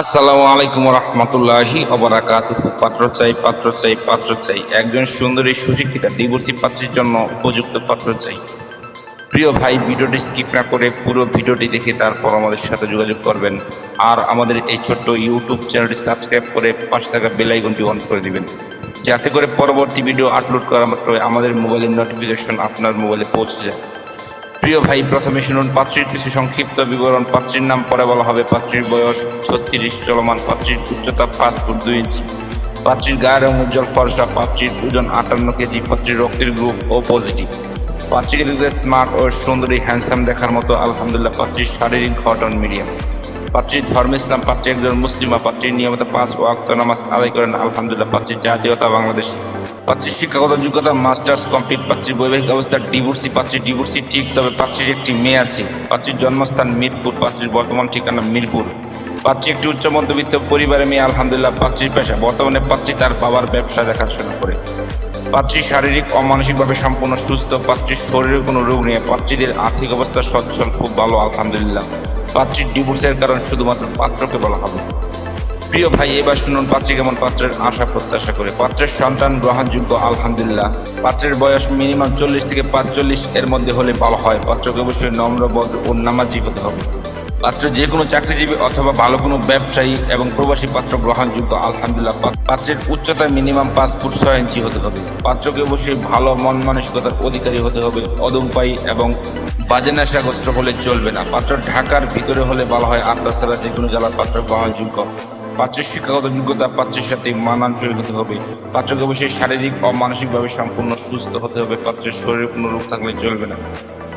আসসালামু আলাইকুম রহমতুল্লাহি অবরাকাতুহু পাত্র চাই পাত্র চাই পাত্র চাই। একজন সুন্দরী সুশিক্ষিতা ডিভোর্সি পাত্রের জন্য উপযুক্ত পাত্র চাই। প্রিয় ভাই, ভিডিওটি স্কিপ না করে পুরো ভিডিওটি দেখে তারপর আমাদের সাথে যোগাযোগ করবেন। আর আমাদের এই ছোট্ট ইউটিউব চ্যানেলটি সাবস্ক্রাইব করে পাশে থাকা বেল আইকনটি অন করে দিবেন। যাতে করে পরবর্তী ভিডিও আপলোড করা মাত্র আমাদের মোবাইলের নোটিফিকেশন আপনার মোবাইলে পৌঁছে যায়। প্রিয় ভাই, প্রথমে শুনুন পাত্রীর কিছু সংক্ষিপ্ত বিবরণ। পাত্রীর নাম পরে বলা হবে। পাত্রীর বয়স ছত্রিশ, চলমান পাত্রীর উচ্চতা পাঁচ ফুট দুই ইঞ্চি। পাত্রীর গায়ের রং উজ্জ্বল, ফরসা। পাত্রীর ওজন আটান্ন কেজি। পাত্রীর রক্তের গ্রুপ ও পজিটিভ পাত্রীকে স্মার্ট ও সুন্দরী হ্যান্ডসাম দেখার মতো। আলহামদুলিল্লাহ, পাত্রীর শারীরিক ঘটন মিডিয়াম পাত্রীর ধর্ম ইসলাম পাত্রী একজন মুসলিমা পাত্রীর নিয়মিত পাঁচ ও আক্ত নামাজ আদায় করেন। আলহামদুলিল্লাহ পাত্রীর জাতীয়তা বাংলাদেশি। পাত্রীর শিক্ষাগত যোগ্যতা, মাস্টার্স কমপ্লিট পাত্রীর বৈবাহিক অবস্থা, ডিভোর্সি পাত্রীর ডিভোর্সি ঠিক, তবে পাত্রীর একটি মেয়ে আছে। পাত্রীর জন্মস্থান মিরপুর পাত্রীর বর্তমান ঠিকানা মিরপুর। পাত্রী একটি উচ্চ মধ্যবিত্ত পরিবারে মেয়ে, আলহামদুলিল্লাহ পাত্রীর পেশা। বর্তমানে পাত্রী তার বাবার ব্যবসা দেখাশোনা করে। পাত্রী শারীরিক ও মানসিকভাবে সম্পূর্ণ সুস্থ পাত্রীর শরীরে কোনো রোগ নেই। পাত্রীদের আর্থিক অবস্থা সচ্ছল, খুব ভালো, আলহামদুলিল্লাহ। পাত্রীর ডিভোর্সের কারণ শুধুমাত্র পাত্রকে বলা হবে। প্রিয় ভাই, এবার শুনুন পাত্রী কেমন পাত্রের আশা, প্রত্যাশা করে। পাত্রের সন্তান গ্রহণযোগ্য, আলহামদুলিল্লাহ। পাত্রের বয়স মিনিমাম চল্লিশ থেকে পাঁচচল্লিশ, এর মধ্যে হলে ভালো হয়। পাত্রকে অবশ্যই নম্র বদ্র ও নামাজি হতে হবে। পাত্র যে কোনো চাকরিজীবী অথবা ভালো কোনো ব্যবসায়ী এবং প্রবাসী পাত্র গ্রহণযোগ্য, আলহামদুলিল্লাহ পাত্রের উচ্চতা মিনিমাম পাঁচ ফুট ছয় ইঞ্চি হতে হবে। পাত্রকে অবশ্যই ভালো মন মানসিকতার অধিকারী হতে হবে। অদম্পায়ী এবং বাজে নেশাগ্রস্ত হলে চলবে না। পাত্র ঢাকার ভিতরে হলে ভালো হয়, আর তাছাড়া যে কোনো জেলার পাত্র গ্রহণযোগ্য। পাত্রের শিক্ষাগত যোগ্যতা পাত্রের সাথে মানানসই হতে হবে। পাত্রকে অবশ্যই শারীরিক ও মানসিকভাবে সম্পূর্ণ সুস্থ হতে হবে। পাত্রের শরীরে কোনো রোগ থাকলে চলবে না।